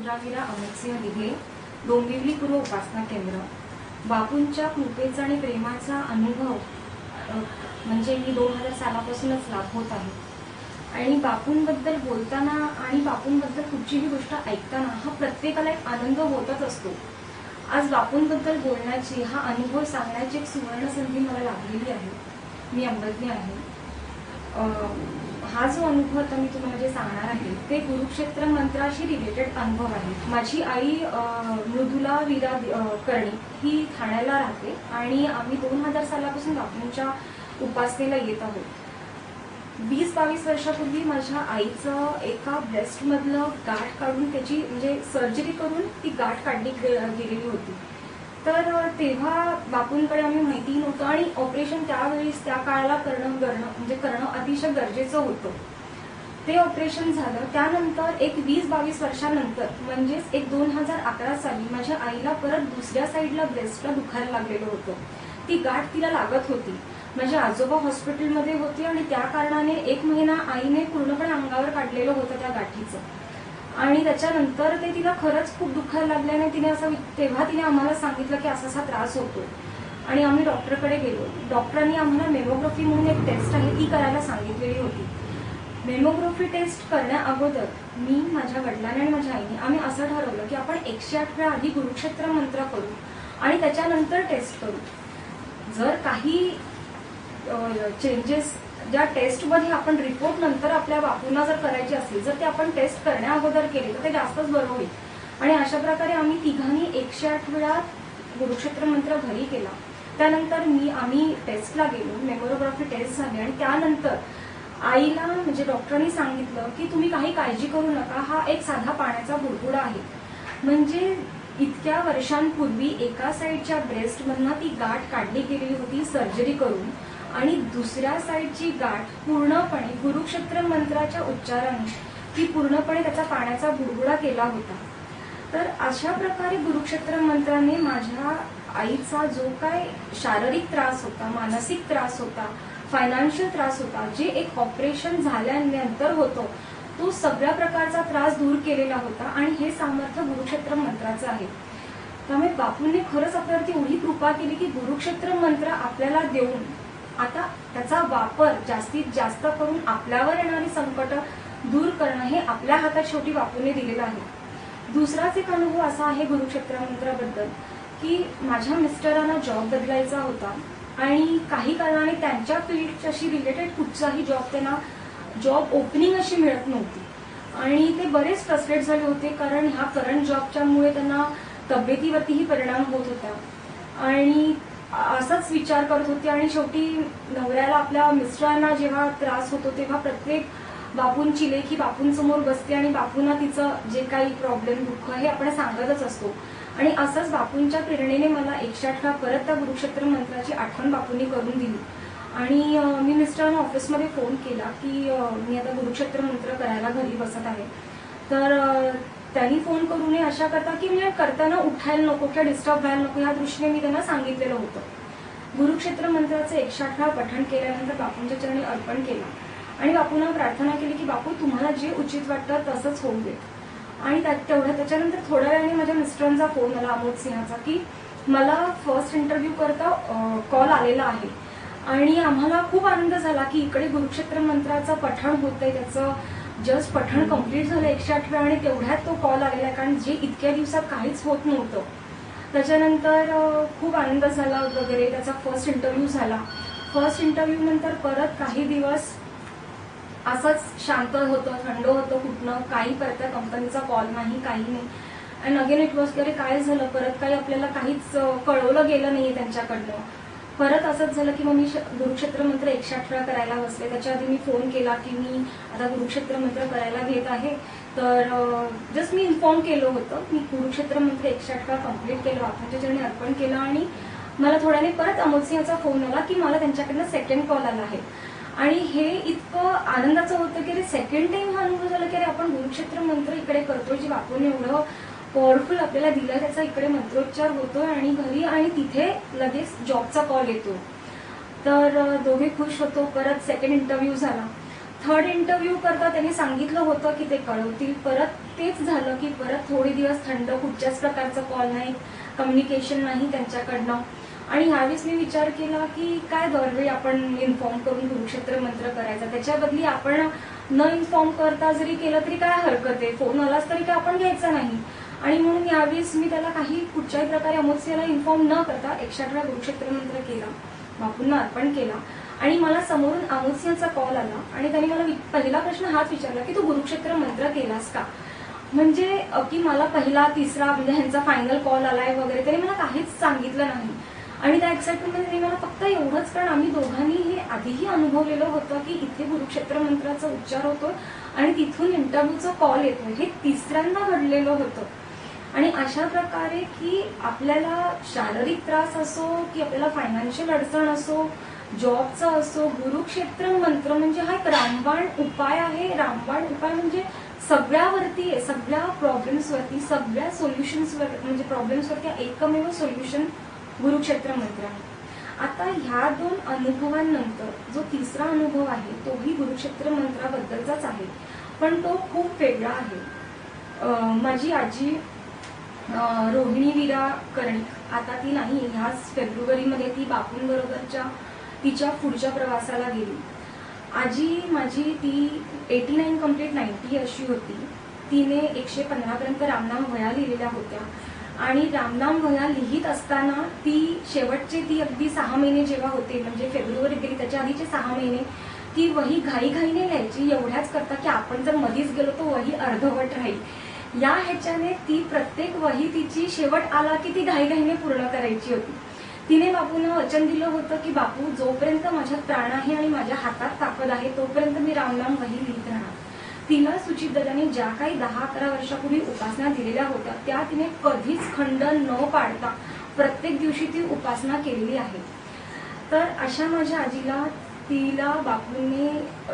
मधुरावीरा अमोसिंह दिघे डोंबिवली पूर्व उपासना केंद्र. बापूंच्या कृपेचा आणि प्रेमाचा अनुभव म्हणजे मी दोन हजार सालापासूनच लाभ होत आहे. आणि बापूंबद्दल बोलताना आणि बापूंबद्दल कुठचीही गोष्ट ऐकताना हा प्रत्येकाला एक आनंद होतच असतो. आज बापूंबद्दल बोलण्याची हा अनुभव सांगण्याची एक सुवर्ण संधी मला लाभलेली आहे. मी अमरज्ञ आहे. हा जो अनुभव आता मी तुम्हाला जे सांगणार आहे ते कुरुक्षेत्र मंत्राशी रिलेटेड अनुभव आहे. माझी आई मृदुला विरा अं, कर्णी ही ठाण्याला राहते आणि आम्ही दोन हजार सालापासून बापूंच्या उपासनेला येत आहोत. वीस बावीस वर्षापूर्वी माझ्या आईचं एका ब्रेस्टमधलं गाठ काढून त्याची म्हणजे सर्जरी करून ती गाठ काढली गे- गेलेली होती. तर तेव्हा बापूंकडे आम्ही माहिती नव्हतं आणि ऑपरेशन त्यावेळेस त्या काळाला करणं करणं म्हणजे करणं अतिशय गरजेचं होतं. ते ऑपरेशन झालं. त्यानंतर एक वीस बावीस वर्षानंतर म्हणजेच एक दोन हजार अकरा साली माझ्या आईला परत दुसऱ्या साईडला ब्रेस्टला दुखायला लागलेलं होतं. ती गाठ तिला लागत होती. माझे आजोबा हॉस्पिटलमध्ये होते आणि त्या कारणाने एक महिना आईने पूर्णपणे अंगावर काढलेलं होतं त्या गाठीचं. आणि त्याच्यानंतर ते तिला खरंच खूप दुखायला लागल्याने तिने असं तेव्हा तिने आम्हाला सांगितलं की असा असा त्रास होतो आणि आम्ही डॉक्टरकडे गेलो. डॉक्टरांनी आम्हाला मेमोग्राफी म्हणून एक टेस्ट आहे ती करायला सांगितलेली होती. मेमोग्राफी टेस्ट करण्या अगोदर मी माझ्या वडिलांनी आणि माझ्या आईने आम्ही असं ठरवलं की आपण एकशे आठ वेळा आधी गुरुक्षेत्र मंत्र करू आणि त्याच्यानंतर टेस्ट करू. जर काही चेंजेस ज्या टेस्टमध्ये आपण रिपोर्ट नंतर आपल्या बापूंना जर करायची असेल जर ते आपण टेस्ट करण्या अगोदर केले तर ते जास्तच बरं होईल. आणि अशा प्रकारे आम्ही तिघांनी एकशे आठ वेळा गुरुक्षेत्र मंत्र घरी केला. त्यानंतर मी आम्ही टेस्टला गेलो मेमोरोग्राफी टेस्ट झाली आणि त्यानंतर आईला म्हणजे डॉक्टरांनी सांगितलं की तुम्ही काही काळजी करू नका हा एक साधा पाण्याचा बुडबुडा आहे. म्हणजे इतक्या वर्षांपूर्वी एका साईडच्या ब्रेस्टमधनं ती गाठ काढली गेली होती सर्जरी करून. आणि दुसऱ्या साईडची गाठ पूर्णपणे गुरुक्षेत्र मंत्राच्या उच्चाराने ती पूर्णपणे त्याचा पाण्याचा बुडबुडा केला होता. तर अशा प्रकारे गुरुक्षेत्र मंत्राने माझ्या आईचा जो काय शारीरिक त्रास होता मानसिक त्रास होता फायनान्शियल त्रास होता जे एक ऑपरेशन झाल्यानंतर होतो तो सगळ्या प्रकारचा त्रास दूर केलेला होता आणि हे सामर्थ्य गुरुक्षेत्र मंत्राचं आहे. त्यामुळे बापूंनी खरंच आपल्यावरती एवढी कृपा केली की गुरुक्षेत्र मंत्र आपल्याला देऊन आता त्याचा वापर जास्तीत जास्त करून आपल्यावर येणारी संकट दूर करणं हे आपल्या हातात शेवटी बापूंनी दिलेलं आहे. दुसराच एक अनुभव असा आहे गुरुक्षेत्र मंत्राबद्दल की माझ्या मिस्टरांना जॉब बदलायचा होता आणि काही कारणाने त्यांच्या फील्डच्याशी रिलेटेड कुठचाही जॉब त्यांना जॉब ओपनिंग अशी मिळत नव्हती. आणि ते बरेच फ्रस्ट्रेट झाले होते कारण ह्या करंट जॉबच्यामुळे त्यांना तब्येतीवरतीही परिणाम होत होता. आणि असाच विचार करत होती आणि शेवटी नवऱ्याला आपल्या मिस्टरांना जेव्हा त्रास होतो तेव्हा प्रत्येक बापूंची लेखी बापूंसमोर बसते आणि बापूंना तिचं जे काही प्रॉब्लेम दुःख हे आपण सांगतच असतो. आणि असंच बापूंच्या प्रेरणेने मला एकशे अठरा परत त्या गुरुक्षेत्र मंत्राची आठवण बापूंनी करून दिली. आणि मी मिस्टरांना ऑफिसमध्ये फोन केला की मी आता गुरुक्षेत्र मंत्र करायला घरी बसत आहे. तर त्यांनी फोन करू नये अशा करता की मी करताना उठायला नको किंवा डिस्टर्ब व्हायला नको या दृष्टीने मी त्यांना सांगितलेलं होतं. गुरुक्षेत्र मंत्राचं एकशे अठरा पठण केल्यानंतर बापूंच्या चरणी अर्पण केलं. आणि बापूंना प्रार्थना केली की बापू तुम्हाला जे उचित वाटतं तसंच होऊ देत आणि त्यात तेवढ्या त्याच्यानंतर थोड्या वेळाने माझ्या मिस्टरांचा फोन आला अमोद सिंहाचा की मला फर्स्ट इंटरव्ह्यू करता कॉल आलेला आहे. आणि आम्हाला खूप आनंद झाला की इकडे गुरुक्षेत्र मंत्राचं पठण होतंय त्याचं जस्ट पठण कंप्लीट झालं एकशे आठव्या आणि तेवढ्यात तो कॉल आलेला कारण जे इतक्या दिवसात काहीच होत नव्हतं. त्याच्यानंतर खूप आनंद झाला वगैरे त्याचा फर्स्ट इंटरव्ह्यू झाला. फर्स्ट इंटरव्ह्यू नंतर परत काही दिवस असंच शांत होतं थंड होतं कुठनं काही परत कंपनीचा कॉल नाही काही नाही. अँड अगेन इट वॉज अरे काय झालं परत काही आपल्याला काहीच कळवलं गेलं नाही त्यांच्याकडनं. परत असंच झालं की मग मी श- गुरुक्षेत्र मंत्र एकशे अठरा करायला बसले. त्याच्या आधी मी फोन केला की मी आता गुरुक्षेत्र मंत्र करायला घेत आहे. तर जस्ट मी इन्फॉर्म केलं होतं. मी कुरुक्षेत्र मंत्र एकशे अठरा कंप्लीट केलं. आपल्या चरणी अर्पण केलं आणि मला थोड्याने परत अमोल सिंहचा फोन आला की मला त्यांच्याकडनं सेकंड कॉल आला आहे. आणि हे इतकं आनंदाचं होतं की अरे सेकंड टाइम हा अनुभव झाला की अरे आपण गुरुक्षेत्र मंत्र इकडे करतो जे बापूने एवढं पॉवरफुल आपल्याला दिलं त्याचा इकडे मंत्रोच्चार होतोय आणि घरी आणि तिथे लगेच जॉबचा कॉल येतो. तर दोघे खुश होतो परत सेकंड इंटरव्ह्यू झाला. थर्ड इंटरव्ह्यू करता त्यांनी सांगितलं होतं की ते कळवतील. परत तेच झालं की परत थोडे दिवस थंड कुठच्याच प्रकारचा कॉल नाही कम्युनिकेशन नाही त्यांच्याकडनं. आणि ह्यावेळेस मी विचार केला की काय दरवेळी आपण इन्फॉर्म करून कुरुक्षेत्र मंत्र करायचा? त्याच्या बदली आपण न इन्फॉर्म करता जरी केलं तरी काय हरकत आहे? फोन आलाच तरी काय आपण घ्यायचा नाही? आणि म्हणून यावेळेस मी त्याला काही कुठच्याही प्रकारे अमोत्स्याला इन्फॉर्म न करता एकशे अठरा कुरुक्षेत्र मंत्र केला बापूंना अर्पण केला. आणि मला समोरून अमोत्स्यांचा कॉल आला आणि त्याने मला वि- पहिला प्रश्न हाच विचारला की तू गुरुक्षेत्र मंत्र केलास का? म्हणजे की मला पहिला तिसरा म्हणजे ह्यांचा फायनल कॉल आलाय वगैरे त्याने मला काहीच सांगितलं नाही. आणि त्या एक्साइटमेंटमध्ये त्यांनी मला फक्त एवढंच कारण आम्ही दोघांनी हे आधीही अनुभवलेलं होतं की इथे गुरुक्षेत्र मंत्राचा उच्चार होतो आणि तिथून इंटरव्ह्यूचा कॉल येतो हे तिसऱ्यांदा घडलेलं होतं. आणि अशा प्रकारे की आपल्याला शारीरिक त्रास असो की आपल्याला फायनान्शियल अडचण असो जॉबचा असो गुरुक्षेत्र मंत्र म्हणजे हा एक रामबाण उपाय आहे. रामबाण उपाय म्हणजे सगळ्यावरती आहे सगळ्या प्रॉब्लेम्सवरती सगळ्या सोल्युशन्सवर म्हणजे प्रॉब्लेम्सवरती एकमेव सोल्युशन गुरुक्षेत्र मंत्र आहे. आता ह्या दोन अनुभवांनंतर जो तिसरा अनुभव आहे तोही गुरुक्षेत्र मंत्राबद्दलचाच आहे. पण तो खूप वेगळा आहे. माझी आजी रोहिणी विरा कर्णिक आता ती नाही ह्याच फेब्रुवारीमध्ये ती बापूंबरोबरच्या तिच्या पुढच्या प्रवासाला गेली. आजी माझी ती एटी नाईन कंप्लीट नाईन्टी अशी होती. तिने एकशे पंधरापर्यंत रामनाम वया लिहिलेल्या होत्या. आणि रामनाम वया लिहित असताना ती शेवटचे ती अगदी सहा महिने जेव्हा होते म्हणजे फेब्रुवारी गेली त्याच्या आधीचे सहा महिने ती वही घाईघाईने लिहायची एवढ्याच करता की आपण जर मधीच गेलो तर वही अर्धवट राहील. या ह्याच्याने ती प्रत्येक वही तिची शेवट आला की ती घाईघाईने पूर्ण करायची होती. तिने बापूंना वचन दिलं होतं की बापू जोपर्यंत माझ्यात प्राण आहे आणि माझ्या हातात ताकद आहे तोपर्यंत मी रामनाम वही लिहित राहणार. तिला सुचित दादाने ज्या काही दहा अकरा वर्षापूर्वी उपासना दिलेल्या होत्या त्या तिने कधीच खंड न पाडता प्रत्येक दिवशी ती उपासना केलेली आहे. तर अशा माझ्या आजीला तिला बापूंनी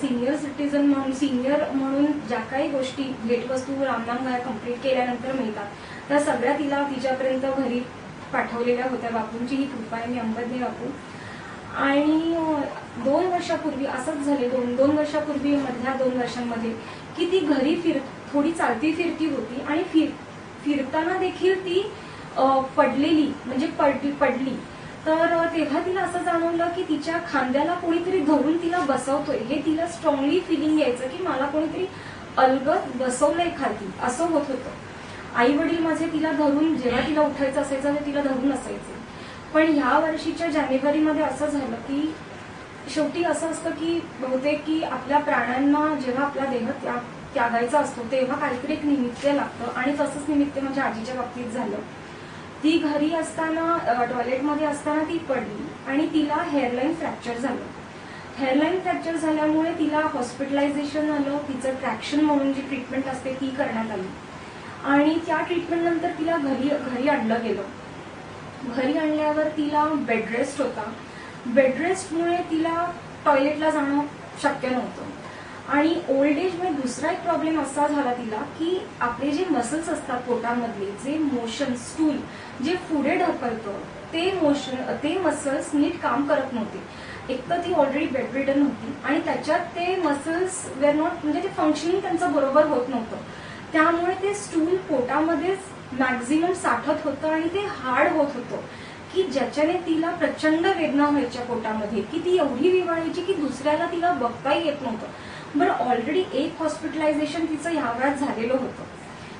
सिनियर सिटीजन म्हणून सिनियर म्हणून ज्या काही गोष्टी भेटवस्तू रामनाम गाय कंप्लीट केल्यानंतर मिळतात त्या सगळ्या तिला तिच्यापर्यंत घरी पाठवलेल्या होत्या. बापूंची ही कृपा आहे मी अंबदने बापू. आणि दोन वर्षापूर्वी असंच झाले दोन दोन वर्षापूर्वी मधल्या दोन वर्षांमध्ये की ती घरी फिर थोडी चालती फिरती होती आणि फिर फिरताना देखील ती पडलेली म्हणजे पडली पडली. तर तेव्हा तिला असं जाणवलं की तिच्या खांद्याला कोणीतरी धरून तिला बसवतोय. हे तिला स्ट्रॉंगली फिलिंग यायचं की मला कोणीतरी अलगत बसवलंय खाली असं होत होतं. आई वडील माझे तिला धरून जेव्हा तिला उठायचं असायचं ते तिला धरून असायचे. पण ह्या वर्षीच्या जानेवारीमध्ये असं झालं की शेवटी असं असतं की बहुतेक की आपल्या प्राण्यांना जेव्हा आपला देह त्याग त्यागायचा असतो तेव्हा काहीतरी एक निमित्त लागतं. आणि तसंच निमित्त माझ्या आजीच्या बाबतीत झालं. ती घरी असताना टॉयलेटमध्ये असताना ती पडली आणि तिला हेअरलाईन फ्रॅक्चर झालं. हेअरलाईन फ्रॅक्चर झाल्यामुळे तिला हॉस्पिटलायझेशन आलं तिचं ट्रॅक्शन म्हणून जी ट्रीटमेंट असते ती करण्यात आली. आणि त्या ट्रीटमेंटनंतर तिला घरी घरी आणलं गेलं. घरी आणल्यावर तिला बेडरेस्ट होता. बेडरेस्टमुळे तिला टॉयलेटला जाणं शक्य नव्हतं. आणि ओल्ड एजमध्ये दुसरा एक प्रॉब्लेम असा झाला तिला की आपले जे मसल्स असतात पोटामधले जे मोशन स्टूल जे पुढे ढकलतं ते मोशन ते मसल्स नीट काम करत नव्हते. एक तर ती ऑलरेडी बेडरिडन होती आणि त्याच्यात ते मसल्स वेअर नॉट म्हणजे ते फंक्शनिंग त्यांचं बरोबर होत नव्हतं. त्यामुळे ते स्टूल पोटामध्येच मॅक्झिमम साठत होतं आणि ते हार्ड होत होतं की ज्याच्याने तिला प्रचंड वेदना व्हायच्या पोटामध्ये की ती एवढी विवाळायची की दुसऱ्याला तिला बघताही येत नव्हतं. बरं ऑलरेडी एक हॉस्पिटलायझेशन तिचं ह्या वेळात झालेलं होतं.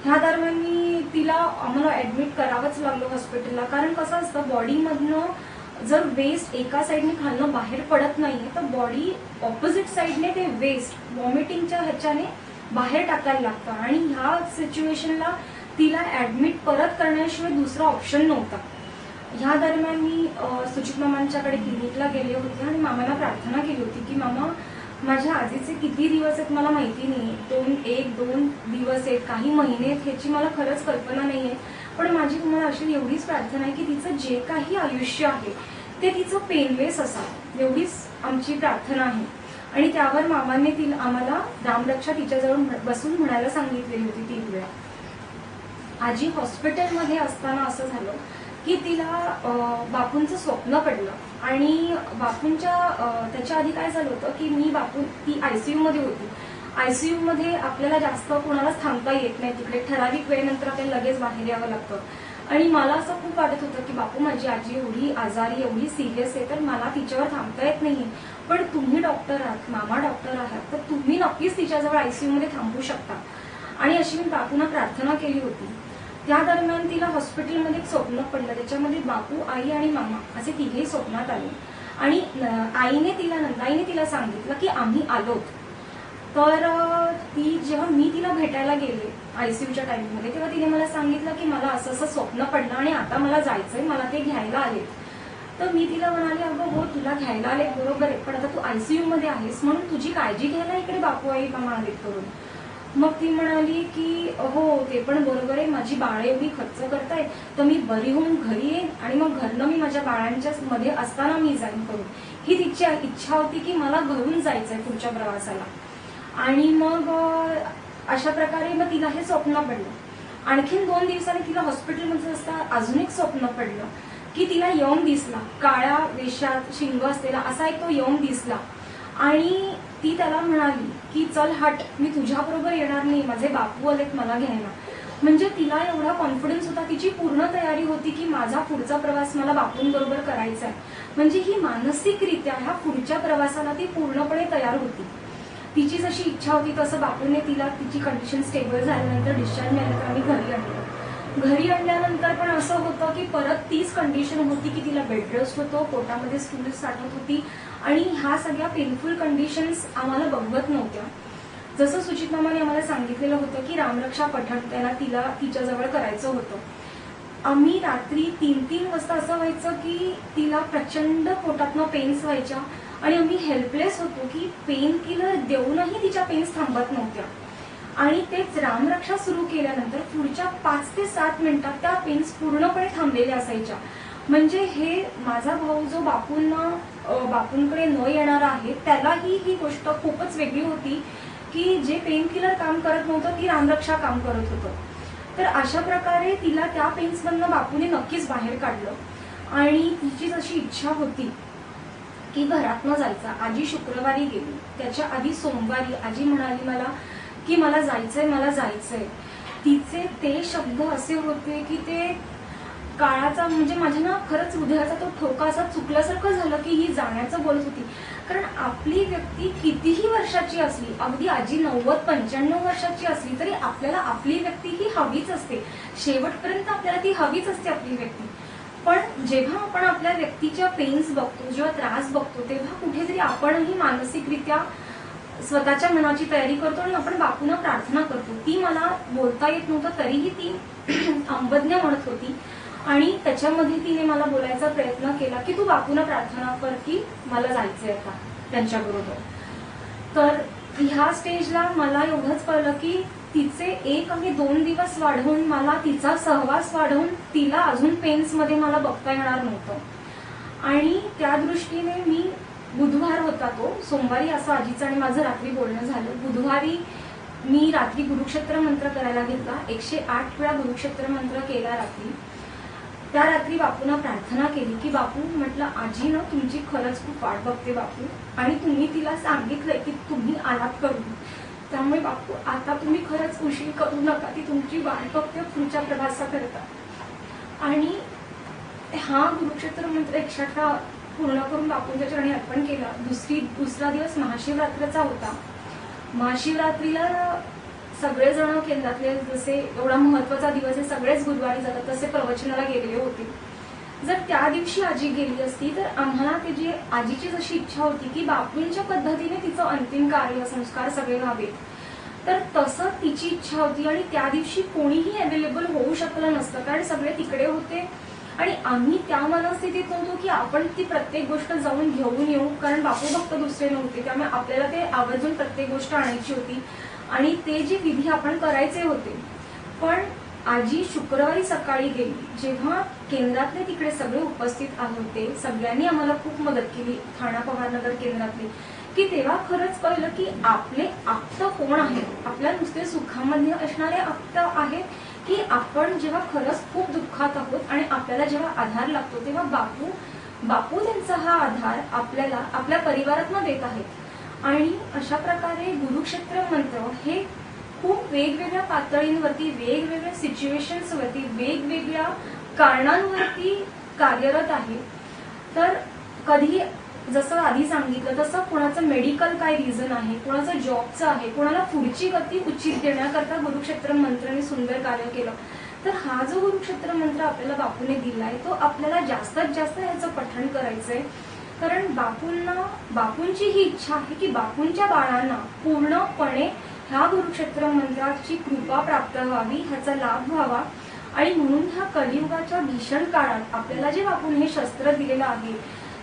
ह्या दरम्यान मी तिला आम्हाला ऍडमिट करावंच लागलं हॉस्पिटलला कारण कसं असतं बॉडीमधनं जर वेस्ट एका साईडने खालनं बाहेर पडत नाहीये तर बॉडी ऑपोजिट साईडने ते वेस्ट वॉमिटिंगच्या ह्याच्याने बाहेर टाकायला लागतं. आणि ह्या सिच्युएशनला तिला ऍडमिट परत करण्याशिवाय दुसरा ऑप्शन नव्हता. ह्या दरम्यान मी सुचित मामांच्याकडे क्लिनिकला गेले होते आणि मामाला प्रार्थना केली होती की मामा माझ्या आजीचे किती दिवस आहेत मला माहिती नाही दोन एक दोन दिवस आहेत काही महिने आहेत ह्याची मला खरंच कल्पना नाही आहे पण माझी तुम्हाला अशी एवढीच प्रार्थना आहे की तिचं जे काही आयुष्य आहे ते तिचं पेनलेस असावं. एवढीच आमची प्रार्थना आहे. आणि त्यावर मामाने तिला आम्हाला रामरक्षा तिच्याजवळ बसून म्हणायला सांगितलेली होती तीन वेळा. आजी हॉस्पिटलमध्ये असताना असं झालं की तिला बापूंचं स्वप्न पडलं. आणि बापूंच्या त्याच्या आधी काय झालं होतं की मी बापू ती आयसीयू मध्ये होती. आयसीयू मध्ये आपल्याला जास्त कोणालाच थांबता येत नाही तिकडे. ठराविक वेळेनंतर आपल्याला लगेच बाहेर यावं लागतं. आणि मला असं खूप वाटत होतं की बापू माझी आजी एवढी आजारी एवढी सिरियस आहे तर मला तिच्यावर थांबता येत नाही पण तुम्ही डॉक्टर आहात मामा डॉक्टर आहात तर तुम्ही नक्कीच तिच्याजवळ आयसीयू मध्ये थांबू शकता. आणि अशी मी बापूंना प्रार्थना केली होती. त्या दरम्यान तिला हॉस्पिटलमध्ये एक स्वप्न पडलं. त्याच्यामध्ये बापू आई आणि मामा असे तिघे स्वप्नात आले. आणि आईने तिला नंदाईने तिला सांगितलं की आम्ही आलोत तर ती जेव्हा मी तिला भेटायला गेले आयसीयूच्या टाइममध्ये तेव्हा तिने मला सांगितलं की मला असं असं स्वप्न पडलं आणि आता मला जायचंय मला ते घ्यायला आले तर मी तिला म्हणाले अगं हो तुला घ्यायला आले बरोबर आहे. पण आता तू आयसीयू मध्ये आहेस म्हणून तुझी काळजी घ्यायला इकडे बापू आई मामा आलेत करून. मग ती म्हणाली की हो ते पण बरोबर आहे. माझी बाळे एवढी खर्च करताय तर मी बरी होऊन घरी येईन आणि मग घरनं मी माझ्या बाळांच्या मध्ये असताना मी जाईन करून. ही तिची इच्छा होती की मला घरून जायचंय पुढच्या प्रवासाला. आणि मग अशा प्रकारे मग तिला हे स्वप्न पडलं. आणखीन दोन दिवसांनी तिला हॉस्पिटलमध्ये असता अजून एक स्वप्न पडलं की तिला यम दिसला. काळ्या वेशात शिंग असलेला असा एक तो यम दिसला. आणि ती त्याला म्हणाली की चल हट मी तुझ्याबरोबर येणार नाही माझे बापू आलेत मला घ्यायला. म्हणजे तिला एवढा कॉन्फिडन्स होता तिची पूर्ण तयारी होती की माझा पुढचा प्रवास मला बापूंबरोबर करायचा आहे म्हणजे ही मानसिकरित्या ह्या पुढच्या प्रवासाला ती पूर्णपणे तयार होती. तिची जशी इच्छा होती तसं बापूने तिला तिची कंडिशन स्टेबल झाल्यानंतर डिस्चार्ज मिळाल्यानंतर आम्ही घरी आणलं. घरी आणल्यानंतर पण असं होतं की परत तीच कंडिशन होती की तिला बेड रेस्ट होतो पोटामध्ये स्टूल साठवत होती. आणि ह्या सगळ्या पेनफुल कंडिशन्स आम्हाला बघवत नव्हत्या. जसं सुचित मामाने आम्हाला सांगितलेलं होतं की रामरक्षा पठण त्याला तिला तिच्याजवळ करायचं होतं. आम्ही रात्री तीन तीन वाजता असं व्हायचं की तिला प्रचंड पोटातनं पेन्स व्हायच्या आणि आम्ही हेल्पलेस होतो की पेन किलर देऊनही तिच्या पेन्स थांबत नव्हत्या. आणि तेच रामरक्षा सुरू केल्यानंतर पुढच्या पाच ते सात मिनिटात त्या पेन्स पूर्णपणे थांबलेल्या असायच्या. म्हणजे हे माझा भाऊ जो बापूंना बापूंकडे न येणार आहे त्यालाही ही गोष्ट खूपच वेगळी होती की जे पेन किलर काम करत नव्हतं ती रामरक्षा काम करत होतं. तर अशा प्रकारे तिला त्या पेन्समधनं बापूने नक्कीच बाहेर काढलं. आणि तिची जशी इच्छा होती की घरातनं जायचा आजी शुक्रवारी गेली त्याच्या आधी सोमवारी आजी म्हणाली मला की मला जायचंय मला जायचंय. तिचे ते शब्द असे होते की ते काळाचा म्हणजे माझ्या ना खरंच हृदयाचा तो ठोका असा चुकल्यासारखं झालं की ही जाण्याचं बोलत होती. कारण आपली व्यक्ती कितीही वर्षाची असली अगदी आजी नव्वद पंच्याण्णव वर्षाची असली तरी आपल्याला आपली व्यक्ती ही हवीच असते. शेवटपर्यंत आपल्याला ती हवीच असते आपली व्यक्ती. पण जेव्हा आपण आपल्या व्यक्तीच्या पेन्स बघतो जेव्हा त्रास बघतो तेव्हा कुठेतरी आपणही मानसिकरित्या स्वतःच्या मनाची तयारी करतो आणि आपण बापूंना प्रार्थना करतो. ती मला बोलता येत नव्हतं तरीही ती अंबज्ञ म्हणत होती. आणि त्याच्यामध्ये तिने मला बोलायचा प्रयत्न केला की तू बापूंना प्रार्थना कर की मला जायचंय आता त्यांच्याबरोबर. तर ह्या स्टेजला मला एवढंच कळलं की तिचे एक आणि दोन दिवस वाढवून मला तिचा सहवास वाढवून तिला अजून पेन्समध्ये मला बघता येणार नव्हतं. आणि त्या दृष्टीने मी बुधवार होता तो सोमवारी असं आजीचं आणि माझं रात्री बोलणं झालं. बुधवारी मी रात्री गुरुक्षेत्र मंत्र करायला घेतला. एकशे आठ वेळा गुरुक्षेत्र मंत्र केला रात्री. त्या रात्री बापूंना प्रार्थना केली की बापू म्हटलं आजी ना तुमची खरंच खूप वाट बघते बापू आणि तुम्ही तिला सांगितलंय की तुम्ही आलात करून त्यामुळे बापू आता तुम्ही खरंच उशीर करू नका ती तुमची वाट बघते पुढच्या प्रवासाकरता. आणि हा गुरुक्षेत्र मंत्र एकशे अठरा पूर्ण करून बापूंच्या चरणी अर्पण केला. दुसरी दुसरा दिवस महाशिवरात्रीचा होता. महाशिवरात्रीला सगळेजण केंद्रातले जसे एवढा महत्त्वाचा दिवस आहे सगळेच गुरुवारी जातात तसे प्रवचनाला गेलेले होते. जर त्या दिवशी आजी गेली असती तर आम्हाला त्याची आजीची जशी इच्छा होती की बापूंच्या पद्धतीने तिचं अंतिम कार्य संस्कार सगळे व्हावेत तर तसं तिची इच्छा होती आणि त्या दिवशी कोणीही अवेलेबल होऊ शकलं नसतं कारण सगळे तिकडे होते. आणि आम्ही त्या मनस्थितीत नव्हतो की आपण ती प्रत्येक गोष्ट जाऊन घेऊन येऊ कारण बापू भक्त दुसरे नव्हते त्यामुळे आपल्याला ते आवर्जून प्रत्येक गोष्ट आणायची होती. आणि ते जे विधी आपण करायचे होते. पण आजी शुक्रवारी सकाळी गेली. जेव्हा केंद्रातले तिकडे सगळे उपस्थित आले होते सगळ्यांनी आम्हाला खूप मदत केली ठाणा पवारनगर केंद्रातले. की तेव्हा खरंच कळलं की आपले आप्त कोण आहेत? आपल्या नुसते सुखामध्ये असणारे आप्त आहेत की आपण जेव्हा खरंच खूप दुःखात आहोत आणि आपल्याला जेव्हा आधार लागतो तेव्हा बापू बापू त्यांचा हा आधार आपल्याला आपल्या परिवारात देत आहेत. आणि अशा प्रकारे गुरुक्षेत्र मंत्र हे खूप वेगवेगळ्या पातळींवरती वेगवेगळ्या सिच्युएशन्सवरती वेगवेगळ्या कारणांवरती कार्यरत आहे. तर कधी जसं आधी सांगितलं तसं कोणाचं मेडिकल काय रिझन आहे कोणाचं जॉबचं आहे कोणाला पुढची गती उचित देण्याकरता गुरुक्षेत्र मंत्राने सुंदर कार्य केलं. तर हा जो गुरुक्षेत्र मंत्र आपल्याला बापूने दिलाय तो आपल्याला जास्तीत जास्त ह्याचं पठण करायचंय. कारण बापूंना बापूंची ही इच्छा आहे की बापूंच्या बाळांना पूर्णपणे ह्या गुरुक्षेत्र मंदिराची कृपा प्राप्त व्हावी ह्याचा लाभ व्हावा. आणि म्हणून ह्या कलियुगाच्या भीषण काळात आपल्याला जे बापून हे शस्त्र दिलेलं आहे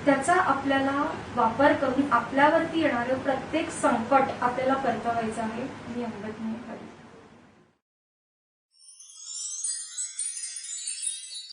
त्याचा आपल्याला वापर करून आपल्यावरती येणारं प्रत्येक संकट आपल्याला परतवायचं आहे. मी अंगत